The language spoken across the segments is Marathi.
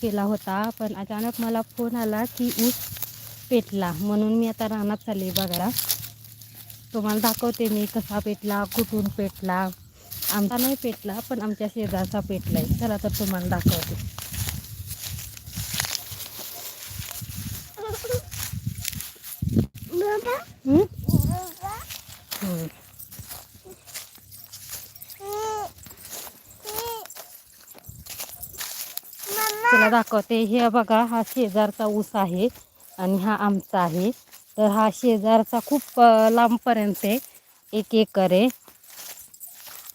केला होता पण अचानक मला फोन आला की ऊस पेटला. म्हणून मी आता रानात चालली बघा तुम्हाला दाखवते मी कसा पेटला कुठून पेटला. आमचा नाही पेटला पण आमच्या शेजारचा पेटला आहे चला तर तुम्हाला दाखवते हं? हं. तुला दाखवते हे बघा हा शेजारचा ऊस आहे आणि हा आमचा आहे. तर हा शेजारचा खूप लांबपर्यंत आहे. एक एकर आहे.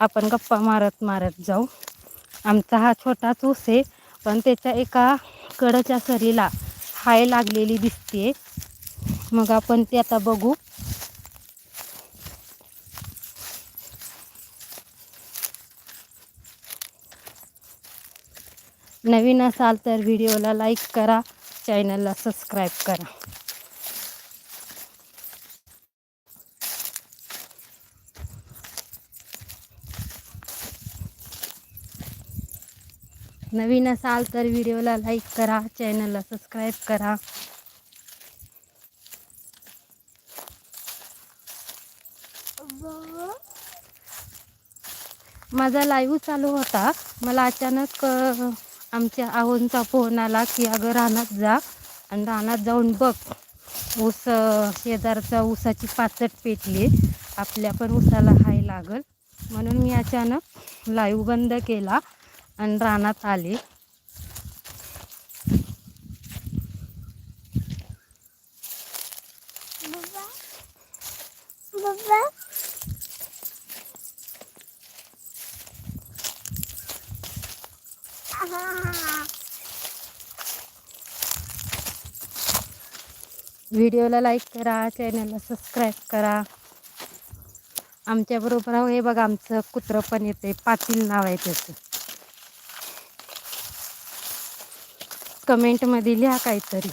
आपण गप्पा मारत मारत जाऊ. आमचा हा छोटाच ऊस आहे पण त्याच्या एका कडच्या सरीला हाय लागलेली दिसते मग आपण ते आता बघू. नवीन असाल तर व्हिडिओला लाईक करा चॅनलला सबस्क्राईब करा. नवीन असाल तर व्हिडिओला लाईक करा चॅनलला सबस्क्राईब करा. माझा लाईव्ह चालू होता. मला अचानक आमच्या आहोंचा फोन आला की अगं रानात जा आणि रानात जाऊन बघ. ऊस शेजारचा ऊसाची पाचट पेटली आपल्या पण ऊसाला हाय लागल. म्हणून मी अचानक लाईव्ह बंद केला आणि रानात आले. व्हिडिओला लाईक करा चॅनलला सबस्क्राईब करा. आमच्याबरोबर हे बघा आमचं कुत्रं पण येते पाटील नाव आहे त्याचं. कमेंटमध्ये लिहा काहीतरी.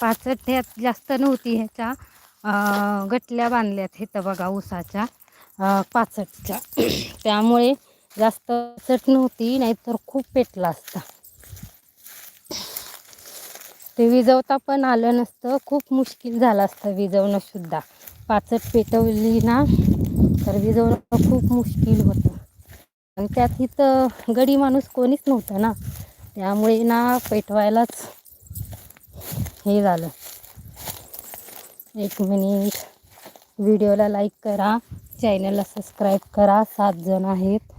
पाचट ह्यात जास्त नव्हती ह्याच्या गटल्या बांधल्यात तर बघा ऊसाच्या पाचटच्या त्यामुळे जास्त चट नव्हती नाहीतर खूप पेटला असता. ते विजवता पण आलं नसतं खूप मुश्किल झालं असतं विजवणं सुद्धा. पाचट पेटवली ना तर विजवणं खूप मुश्किल होतं. आणि त्यात इथं गडी माणूस कोणीच नव्हतं ना. त्यामुळे ना पेटवायलाच हे झालं. एक मिनिट. व्हिडिओला लाईक करा. चॅनलला सबस्क्राईब करा. सात जण आहेत.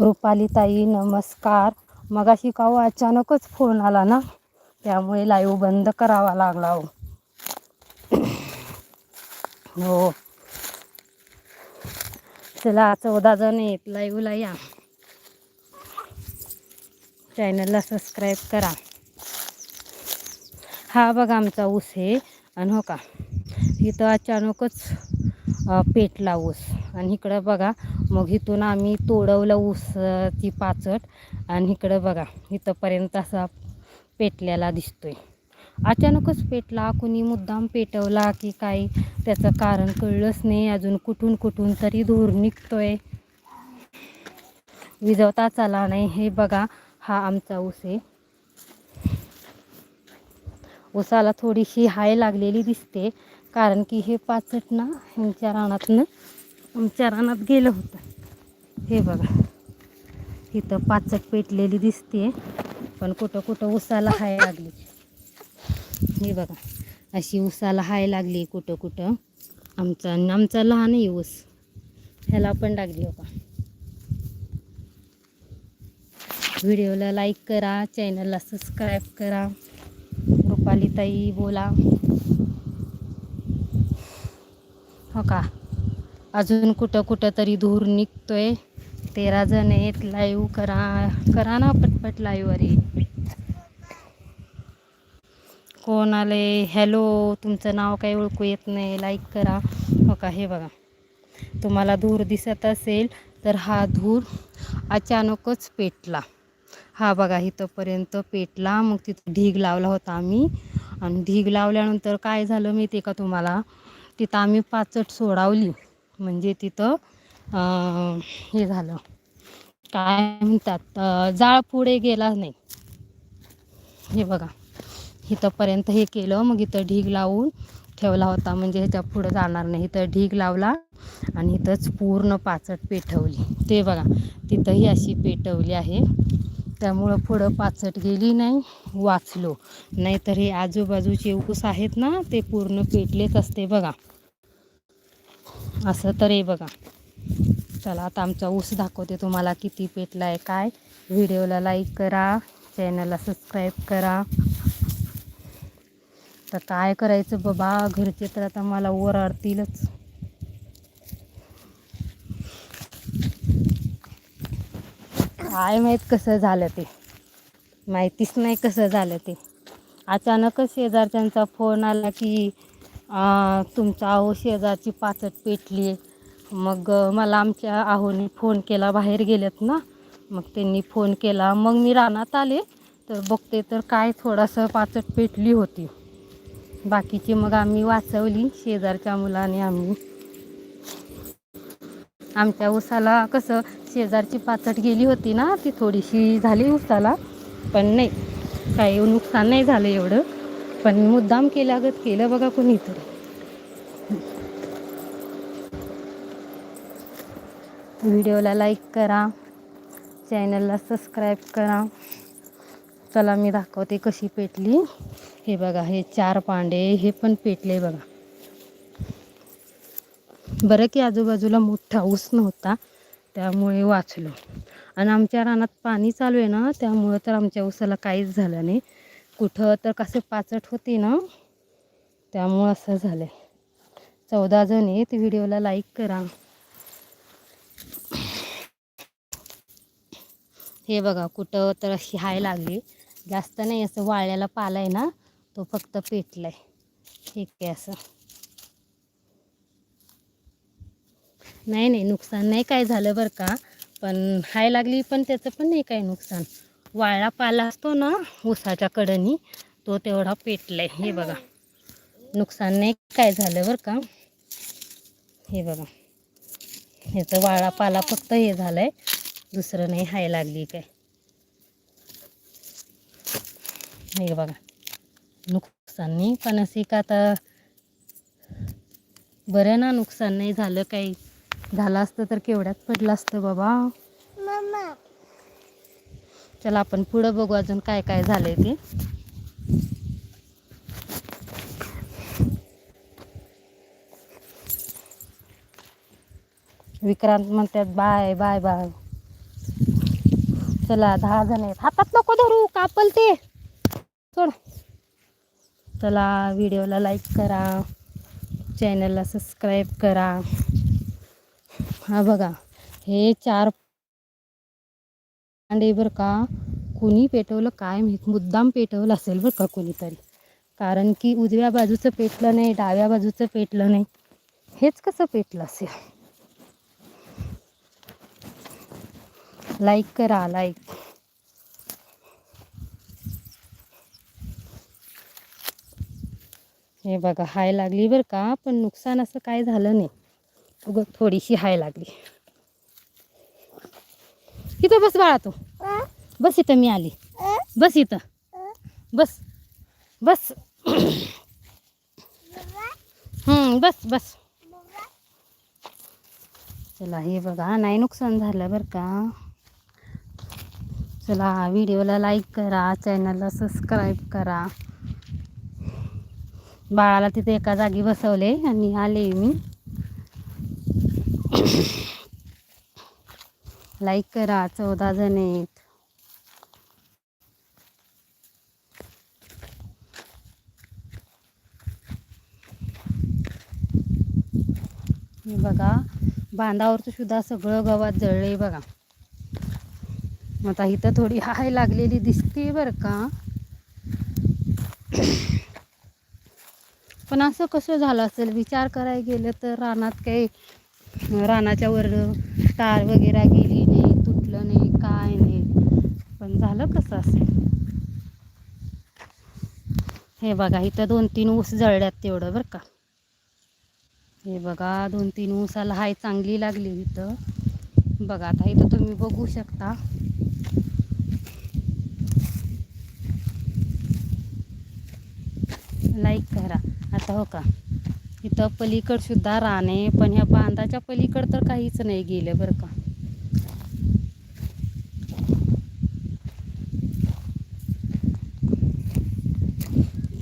रुपाली ताई नमस्कार. मगाशी का हो, अचानकच फोन आला ना? त्यामुळे लाईव्ह बंद करावा लागला हो. हो. चला चौदा जण आहेत. लाईव्हला या. चॅनलला सबस्क्राईब करा. हा बघा आमचा ऊस आहे. आणि हो का इथं अचानकच पेटला ऊस. आणि इकडं बघा मग इथून आम्ही तोडवलं ऊस ती पाचट. आणि इकडं बघा इथंपर्यंत असा पेटलेला दिसतोय. अचानकच पेटला कुणी मुद्दाम पेटवला की काही त्याचं कारण कळलंच नाही. अजून कुठून कुठून तरी धूर निघतोय. विजवता आला नाही. हे बघा हा आमचा ऊस आहे. उसाला थोडीशी हाय लागलेली दिसते कारण की हे पाचट ना आमच्या रानातनं आमच्या रानात गेलं होतं. हे बघा इथं पाचट पेटलेली दिसते पण कुठं कुठं उसाला हाय लागली. हे बघा अशी उसाला हाय लागली कुठं कुठं. आमचा आणि आमचा लहान आहे ऊस. ह्याला पण लागली हो का व्हिडिओला लाईक करा चॅनलला सबस्क्राईब करा. पालिताई बोला. हो का? अजून कुठं कुठं तरी धूर निघतोय. तेरा जण आहेत लाईव्ह करा करा ना पटपट लाईव्ह अरे कोण आले? हॅलो तुमचं नाव काही ओळखू येत नाही. लाईक करा. हो का? हे बघा. तुम्हाला धूर दिसत असेल तर हा धूर अचानकच पेटला. हा बघा इथंपर्यंत पेटला मग तिथं ढीग लावला होता आम्ही. आणि ढीग लावल्यानंतर काय झालं माहिती आहे का तुम्हाला? तिथं आम्ही पाचट सोडावली. म्हणजे तिथं हे झालं. काय म्हणतात जाळ पुढे गेला नाही. हे बघा इथंपर्यंत हे केलं मग इथं ढीग लावून ठेवला होता. म्हणजे ह्याच्या पुढं जाणार नाही. इथं ढीग लावला आणि इथंच पूर्ण पाचट पेटवली ते बघा तिथंही अशी पेटवली आहे. त्यामुळं पुढं पाचट गेली नाही वाचलो. नाहीतर हे आजूबाजूचे ऊस आहेत ना ते पूर्ण पेटलेच असते बघा. असं तर हे बघा. चला आता आमचा ऊस दाखवते तुम्हाला किती पेटला आहे काय. व्हिडिओला लाईक करा चॅनलला सबस्क्राईब करा. तर काय करायचं बाबा घरचे तर आता मला ओरडतीलच. काय माहीत कसं झालं ते. माहितीच नाही कसं झालं ते. अचानकच शेजारच्यांचा फोन आला की तुमचा तुमच्या आहो शेजारची पाचट पेटली मग मला आमच्या आहोने फोन केला बाहेर गेलेत ना. मग त्यांनी फोन केला. मग मी रानात आले तर बघते तर काय थोडंसं पाचट पेटली होती. बाकीची मग आम्ही वाचवली शेजारच्या मुलाने आम्ही. आमच्या उसाला कसं शेजारची पाचट गेली होती ना ती थोडीशी झाली उसाला. पण नाही काही नुकसान नाही झालं एवढं. पण मुद्दाम केल्यागत केलं बघा कोणीतरी. व्हिडिओला लाईक करा चॅनलला सबस्क्राईब करा. चला मी दाखवते कशी पेटली. हे बघा हे चार पांडे हे पण पेटले बघा. बरं की आजूबाजूला मोठा ऊस नव्हता. त्यामुळे वाचलो. आणि आमच्या रानात पाणी चालू आहे ना त्यामुळं तर आमच्या ऊसाला काहीच झालं नाही. कुठं तर कसं पाचट होते ना त्यामुळं असं झालं आहे चौदा जण आहेत व्हिडिओला लाईक करा. हे बघा कुठं तर अशी हाय लागली. जास्त नाही असं वाळ्याला पाला आहे ना तो फक्त पेटला आहे ठीक आहे असं. नाही नाही नुकसान नाही काय झालं बरं का पण हाय लागली पण त्याचं पण नाही काय नुकसान. वाळला पाला असतो ना ऊसाच्या कडनी तो तेवढा पेटलाय. हे बघा. नुकसान नाही काय झालं बरं का. हे बघा. ह्याचं वाळा पाला फक्त हे झालंय. दुसरं नाही हाय लागली काय. हे बघा. नुकसान नाही पण असे का आता बरं ना नुकसान नाही झालं काही. झालं असतं तर केवढ्यात पडलं असतं बाबा? चला आपण पुढं बघू अजून काय काय झालंय ते. विक्रांत म्हणतात बाय बाय बाय. चला दहा जण आहेत. हातात नको धरू कापल ते. सोड. चला व्हिडिओला लाईक करा. चॅनलला सबस्क्राईब करा. हा बघा हे चार अंडे बरं का कुणी पेटवलं काय माहीत मुद्दाम पेटवलं असेल बरं का कोणीतरी. कारण की उजव्या बाजूचं पेटलं नाही डाव्या बाजूचं पेटलं नाही. हेच कसं पेटलं असेल? लाईक करा लाईक हे बघा हाय लागली बरं का पण नुकसान असं काय झालं नाही. उग थोडीशी हाय लागली. इथं बस बाळा तू. बस इथं मी आली. बस इथं. बस. बस. हम्म, बस बस. चला हे बघा नाही नुकसान झालं बरं का? चला व्हिडिओला लाईक करा चॅनलला सबस्क्राईब करा. बाळाला तिथे एका जागी बसवले आणि आले मी. लाईक करा चौदा जण आहेत. बघा बांधावरचं सुद्धा सगळं गवत जळले बघा. मग आता इथं थोडी हाय लागलेली दिसते बरं का. पण असं कसं झालं असेल? विचार करायला गेलं तर रानात काही रानाच्या वर तार वगैरे गेली नाही तुटलं नाही काय नाही. पण झालं कसं असेल हे बघा इथं दोन तीन ऊस जळल्यात तेवढं बरं का. हे बघा दोन तीन ऊसाला हाय चांगली लागली इथं. बघा आता इथं तुम्ही बघू शकता. लाईक करा. आता हो का? इथं पलीकड सुद्धा रान आहे पण ह्या बांधाच्या पलीकड तर काहीच नाही गेलं बरं का.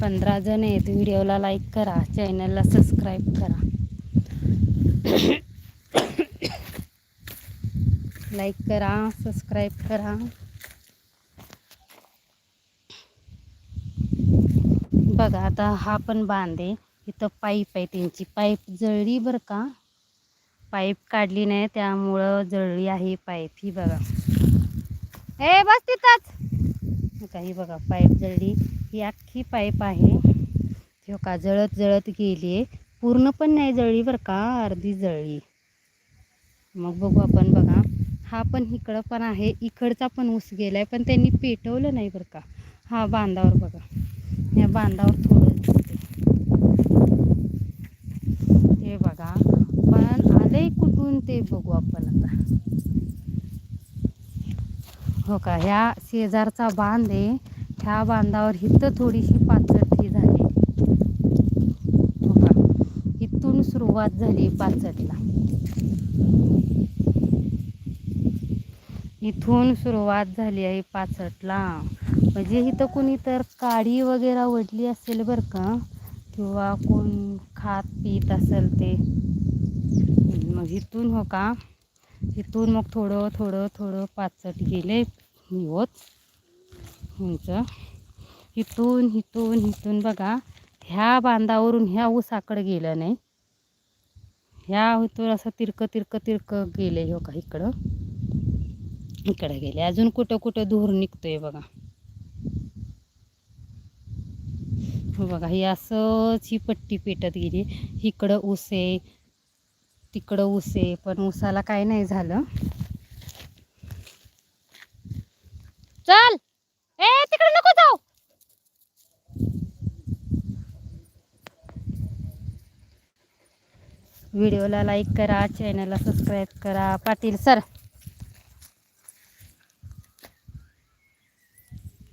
पंधरा जण आहेत व्हिडिओला लाईक करा चॅनलला सबस्क्राईब करा. लाईक करा सबस्क्राईब करा. बघा आता हा पण बांध आहे. इथं पाईप आहे त्यांची. पाईप जळली बरं का? पाईप काढली नाही त्यामुळं जळली आहे पाईप. ही बघा. ए बस तिथंच. काही का ही बघा पाईप जळली. ही अख्खी पाईप आहे. हो का जळत जळत गेली आहे. पूर्ण पण नाही जळली बरं का अर्धी जळली. मग बघू आपण बघा. हा पण इकडं पण आहे. इकडचा पण ऊस आहे पण त्यांनी पेटवलं नाही बरं का. हा बांधावर बघा. या बांधावर थोडं दिसते हे बघा पण ते बघू आपण आता. हो का ह्या शेजारचा बांध आहे. ह्या बांधावर इथं थोडीशी पाचटी ही झाली. हो का इथून सुरुवात झाली पाचटला. इथून सुरुवात झाली आहे पाचटला. म्हणजे इथं कोणी तर काडी वगैरे वडली असेल बरं का किंवा कोण खात पीत असेल ते. मग इथून हो का? इथून मग थोडं थोडं थोडं पाचट गेले होत ह्यांचं इथून इथून इथून बघा. ह्या बांधावरून ह्या ऊसाकडं गेलं नाही. ह्या इथून असं तिरकं तिरकं तिरकं गेले हो का इकडं? इकडं गेले. अजून कुठं कुठं धूर निघतोय बघा. हो बघा ही असंच ही पट्टी पेटत गेली. इकडं ऊस आहे तिकडं ऊस आहे पण ऊसाला काय नाही झालं. चल! ए तिकडे नको जाऊ! व्हिडिओला लाईक करा चॅनलला सबस्क्राईब करा. पाटील सर!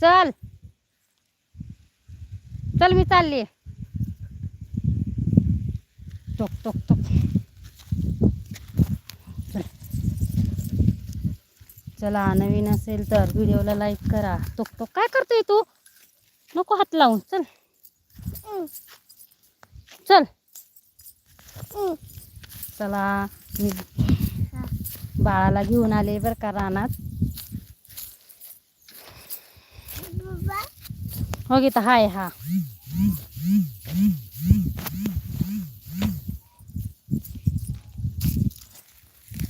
चल! चल मी चालली टोक टोक टोक. चला नवीन असेल तर व्हिडिओला लाईक करा. तो तो काय करतोय तू? नको हात लावून चल. चल. चला मी बाळाला घेऊन आले बरं का रानात. हो गीता हाय हा.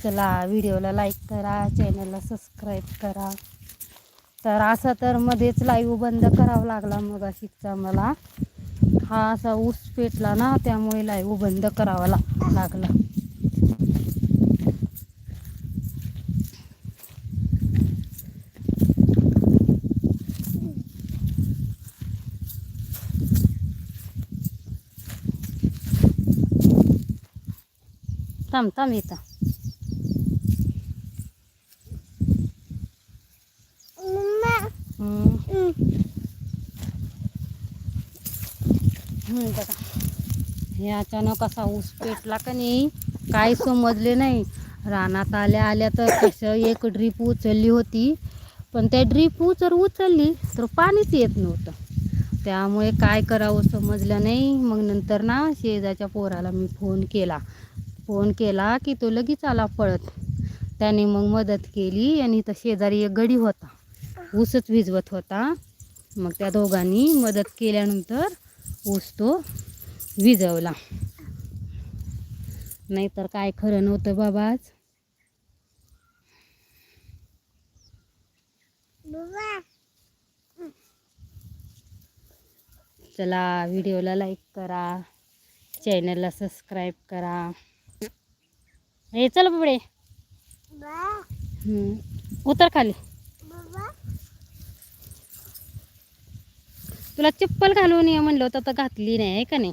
चला व्हिडिओला लाईक करा चॅनलला सबस्क्राईब करा. तर असं तर मध्येच लाईव्ह बंद करावा लागला मग अशीचा मला. हा असा ऊस पेटला ना त्यामुळे लाईव्ह बंद करावा ला लागला. थांब थांब येतं हम्म. हम्म, बघा हे अचानक असा ऊस पेटला का नाही काही समजले नाही. रानात आल्या आल्या तर कसं एक ड्रीप उचलली होती. पण त्या ड्रीप जर उचलली तर पाणीच येत नव्हतं. त्यामुळे काय करावं समजलं नाही. मग नंतर ना शेजाच्या पोराला मी फोन केला. फोन केला की तो लगेच आला पळत. त्याने मग मदत केली आणि इथं शेजारी एक गडी होता. ऊसच भिजवत होता. मग त्या दोघांनी मदत केल्यानंतर ऊस तो विजवला नाहीतर काय खरं नव्हतं बाबा आज. चला व्हिडिओला लाईक करा. चॅनलला सबस्क्राईब करा. हे चल बाबडे. उतर खाली. तुला चप्पल घालून ये म्हणलं होतं तर घातली नाही आहे का नाही?